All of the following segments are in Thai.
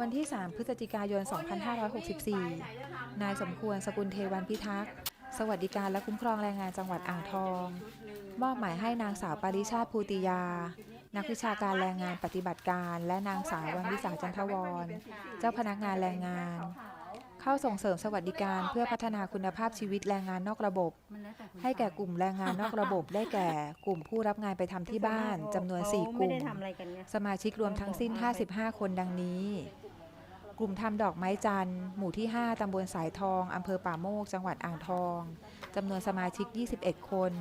วันที่ 3 พฤศจิกายน 2564 นายสมควรสกุลเทวันพิทักษ์ สวัสดิการและคุ้มครองแรงงานจังหวัดอ่างทอง มอบหมายให้นางสาวปาริชาติภูติยา นักวิชาการแรงงานปฏิบัติการ และนางสาววันวิสาจันทวร เจ้าพนักงานแรงงาน เข้าส่งเสริมสวัสดิการ เพื่อพัฒนาคุณภาพชีวิตแรงงานนอกระบบ ให้แก่กลุ่มแรงงานนอกระบบ ได้แก่กลุ่มผู้รับงานไปทำที่บ้านจำนวน 4กไม่ลุ่มได้ทำอะไรกันเนี่ยสมาชิกรวมทั้งสิ้น 55 คนดังนี้ กลุ่มทำดอกไม้จันทร์หมู่ที่ 5ตำบลสายทองอำเภอป่าโมก จังหวัดอ่างทองจำนวนสมาชิก 21 คน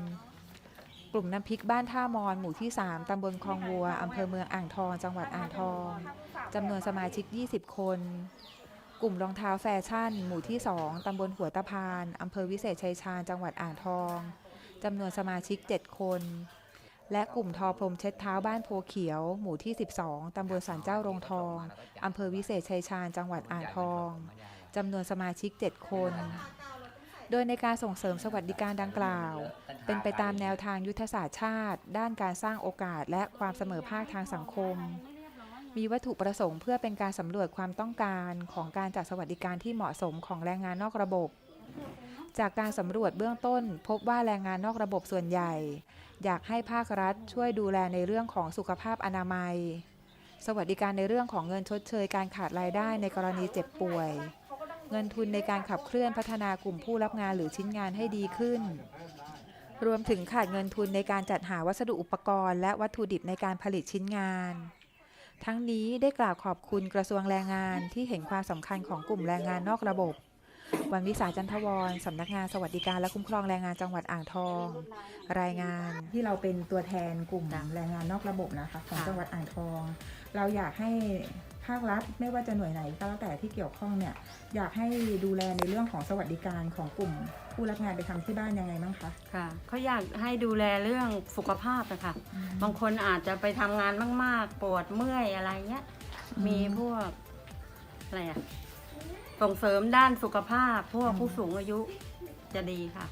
กลุ่มน้ำพริกบ้านท่ามอนหมู่ที่ 3 ตำบลคลองวัว อำเภอเมืองอ่างทอง จังหวัดอ่างทอง จำนวนสมาชิก 20 คน กลุ่มรองเท้าแฟชั่น หมู่ที่ 2 ตำบลหัวตะพานอำเภอวิเศษชัยชาญ จังหวัดอ่างทองจำนวนสมาชิก 7 คน และกลุ่มทอพรมเช็ดเท้าบ้านโพเขียว หมู่ที่ 12 ตำบลสันเจ้าโรงทองอำเภอวิเศษชัยชาญ จังหวัดอ่างทองจำนวนสมาชิก 7 คน โดยในการส่งเสริมสวัสดิการดังกล่าว เป็นไปตามแนวทางยุทธศาสตร์ชาติ ด้านการสร้างโอกาสและความเสมอภาคทางสังคม มีวัตถุประสงค์เพื่อเป็นการสำรวจความต้องการของการจัดสวัสดิการที่เหมาะสมของแรงงานนอกระบบ จากการสำรวจเบื้องต้น พบว่าแรงงานนอกระบบส่วนใหญ่ อยากให้ภาครัฐช่วยดูแลในเรื่องของสุขภาพอนามัย สวัสดิการในเรื่องของเงินชดเชยการขาดรายได้ในกรณีเจ็บป่วย เงินทุนในการขับเคลื่อนพัฒนากลุ่มผู้รับงานหรือชิ้นงานให้ดีขึ้นรวมถึงขาดเงินทุนในการจัดหาวัสดุอุปกรณ์ และวัตถุดิบในการผลิตชิ้นงาน ทั้งนี้ได้กล่าวขอบคุณกระทรวงแรงงานที่เห็นความสำคัญของกลุ่มแรงงานนอกระบบ วันวิสาจันทวรสำนักงานสวัสดิการและคุ้มครองแรงงานจังหวัดอ่างทอง รายงานที่เราเป็นตัวแทนกลุ่มแรงงานนอกระบบนะคะของจังหวัดอ่างทอง เราอยากให้ภาครัฐไม่ว่าจะหน่วยไหนก็แล้วแต่ที่เกี่ยวข้องเนี่ยอยากให้ดูแลในเรื่องของสวัสดิการของกลุ่ม ผู้รับงานไปทำที่บ้านยังไงบ้างคะค่ะเขาอยากให้ดูแลเรื่องสุขภาพอะค่ะบางคนอาจจะไปทำงานมาก ๆ ปวดเมื่อยอะไรเงี้ยมีพวกอะไรอะส่งเสริมด้านสุขภาพ พวกผู้สูงอายุจะดีค่ะ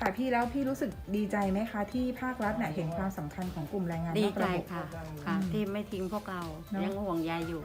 ค่ะพี่แล้วพี่รู้สึกดีใจไหมคะ ที่ภาครัฐเนี่ยเห็นความสำคัญของกลุ่มแรงงานดีนอกใจระบบค่ะค่ะอืมที่ไม่ทิ้งพวกเราเนอะยังห่วงใยอยู่